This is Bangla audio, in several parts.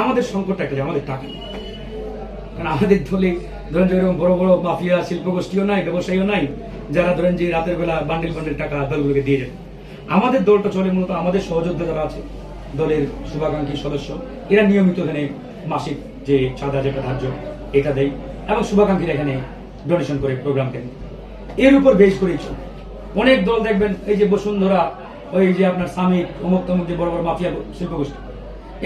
আমাদের সংকটটা একটা আমাদের টাকা। কারণ আমাদের দলে ধরেন যে এরকম বড় বড় মাফিয়া শিল্প গোষ্ঠীও নাই, ব্যবসায়ীও নাই, যারা ধরেন যে রাতের বেলা বান্ডিল বান্ডিল টাকা দলগুলোকে দিয়ে যায় আমাদের দলটা চলে মূলত আমাদের সহযোদ্ধা যারা আছে, দলের শুভাকাঙ্ক্ষী সদস্য, এরা নিয়মিত এখানে মাসিক যে চাঁদা যেটা ধার্য, এটা দেয় এবং শুভাকাঙ্ক্ষীরা এখানে ডোনেশন করে প্রোগ্রাম কেন এর উপর বেশ করেই অনেক দল দেখবেন, এই যে বসুন্ধরা, ওই যে আপনার স্বামী অমুক তমুক যে বড় বড় মাফিয়া শিল্প গোষ্ঠী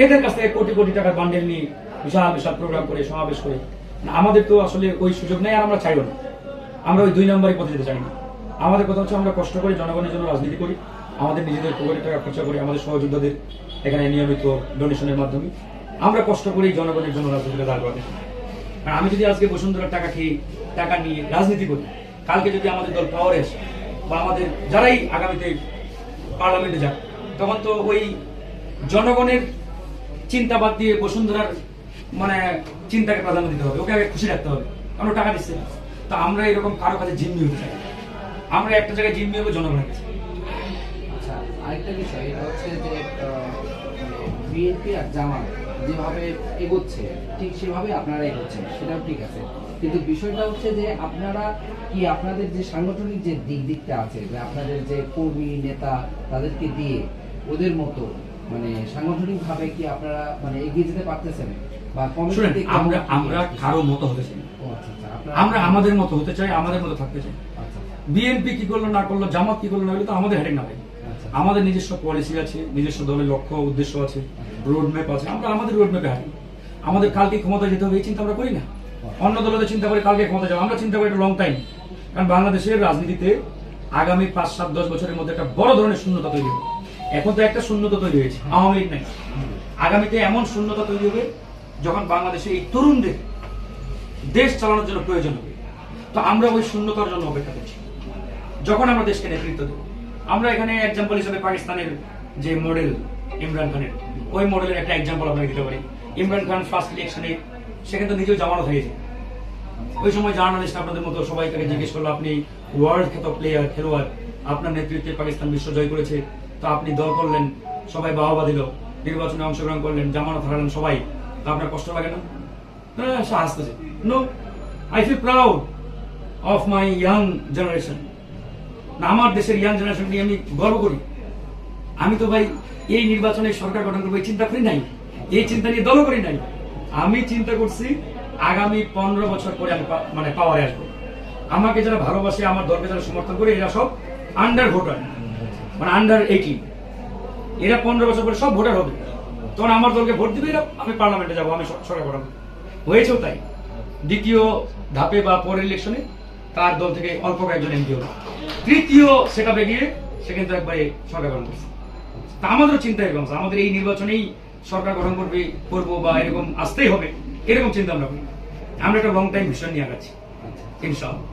এদের কাছ থেকে কোটি কোটি টাকার বান্ডেল নিয়ে বিশাল বিশাল প্রোগ্রাম করে, সমাবেশ করে। আমাদের তো আসলে ওই সুযোগ নেই আর আমরা চাইও না। আমরা ওই দুই নম্বরই পথে যেতে চাই না। আমাদের কথা হচ্ছে আমরা কষ্ট করে জনগণের জন্য রাজনীতি করি, আমাদের নিজেদের পকেটের টাকা খরচা করি, আমাদের সহযোদ্ধাদের এখানে নিয়মিত ডোনেশনের মাধ্যমে। আমরা কষ্ট করি জনগণের জন্য রাজনীতিটা দাঁড় করাতে আর আমি যদি আজকে বসুন্ধরার টাকা খেয়ে টাকা নিয়ে রাজনীতি করি, কালকে যদি আমাদের দল পাওয়ারে আসে, বা আমাদের যারাই আগামীতে পার্লামেন্টে যাক, তখন তো ওই জনগণের চিন্তা বাদ দিয়ে বসুন্ধরার মানে চিন্তাকে প্রাধান্য দিতে হবে। ওকে আগে খুশি রাখতে হবে। কারণ টাকা দিচ্ছে। তা আমরা এরকম কারও কাছে জিম্মি হতে চাই আমরা একটা জায়গায় জিম্মি হব, জনগণের কাছে। আচ্ছা আরেকটা বিষয়, এটা হচ্ছে যে বিএনপি আর জামাত যেভাবে এগোচ্ছে, ঠিক সেভাবে আপনারা এগোচ্ছেন, সেটাও ঠিক আছে। কিন্তু বিষয়টা হচ্ছে যে, আপনারা কি আপনাদের যে সাংগঠনিক যে দিক দিকটা আছে, যে আপনাদের যে কর্মী, নেতা তাদেরকে দিয়ে ওদের মতো মানে সাংগঠনিক ভাবে কি আপনারা মানে এগিয়ে যেতে পারতেছেন? বা আমরা আমরা কারও মতো হতে চাই আচ্ছা আচ্ছা আমরা আমাদের মতো হতে চাই আমাদের মতো থাকতে চাই। আচ্ছা বিএনপি কি করল না করল জামাত কি করল না করল তো আমাদের হেডেক না ভাই। আমাদের নিজস্ব পলিসি আছে নিজস্ব দলের লক্ষ্য উদ্দেশ্য আছে রোড ম্যাপ আছে। আমরা আমাদের রোড ম্যাপে হাঁটি। আমাদের কালকে ক্ষমতা যেতে হবে এই চিন্তা আমরা করি না। অন্য দলদের চিন্তা করে কালকে ক্ষমতা যাব। আমরা চিন্তা করি একটা লং টাইম কারণ বাংলাদেশের রাজনীতিতে আগামী পাঁচ সাত দশ বছরের মধ্যে একটা বড় ধরনের শূন্যতা তৈরি হবে। এখন তো একটা শূন্যতা তৈরি হয়েছে আওয়ামী লীগ নাই। আগামীতে এমন শূন্যতা তৈরি হবে যখন বাংলাদেশে এই তরুণদের দেশ চালানোর জন্য প্রয়োজন হবে। তো আমরা ওই শূন্যতার জন্য অপেক্ষা করছি। যখন আমরা দেশকে নেতৃত্ব দেব আমরা এখানে এক্সাম্পল হিসেবে পাকিস্তানের যে মডেল ইমরান খানের ওই মডেলের একটা এক্সাম্পল আপনাকে দিতে পারি। ইমরান খান ফার্স্ট ইলেকশনে সেখানে তো নিজেও জামানত হয়েছে ওই সময় জার্নালিস্ট আপনাদের মতো সবাইকে জিজ্ঞেস করল আপনি ওয়ার্ল্ড খ্যাত প্লেয়ার খেলোয়াড় আপনার নেতৃত্বে পাকিস্তান বিশ্ব জয় করেছে তো আপনি দল করলেন, সবাই বাহবা দিল, নির্বাচনে অংশগ্রহণ করলেন, জামানত হারালেন সবাই। তো আপনার কষ্ট লাগে না? সে হাসতেছে। No I feel proud of my young generation না, আমার দেশের ইয়াং জেনারেশন নিয়ে আমি গর্ব করি। আমি তো ভাই, এই নির্বাচনে সরকার গঠন করব চিন্তা করি নাই। এই চিন্তা নিয়ে দলও করি নাই। আমি চিন্তা করছি, আগামী পনেরো বছর পরে আমি মানে পাওয়ারে আসব। আমাকে যারা ভালোবাসে, আমার দলকে যারা সমর্থন করে, এরা সব আন্ডার ভোটার মানে আন্ডার এইটিন এরা পনেরো বছর পরে সব ভোটার হবে। তখন আমার দলকে ভোট দিবে এরা, আমি পার্লামেন্টে যাব, আমি সরকার করব। হয়েছেও তাই। দ্বিতীয় ধাপে বা পরের ইলেকশনে তার দল থেকে অল্প কয়েকজন এমপি হলো। তৃতীয় সেটা গিয়ে সে কিন্তু একবারে সরকার গঠন করছে। তা আমাদেরও চিন্তা এরকম। আমাদের এই নির্বাচনেই সরকার গঠন করবে, করব বা এরকম আসতেই হবে, এরকম চিন্তা আমরা করি। আমরা একটা লং টাইম ভিশন নিয়ে আগাচ্ছি, ইনশাআল্লাহ।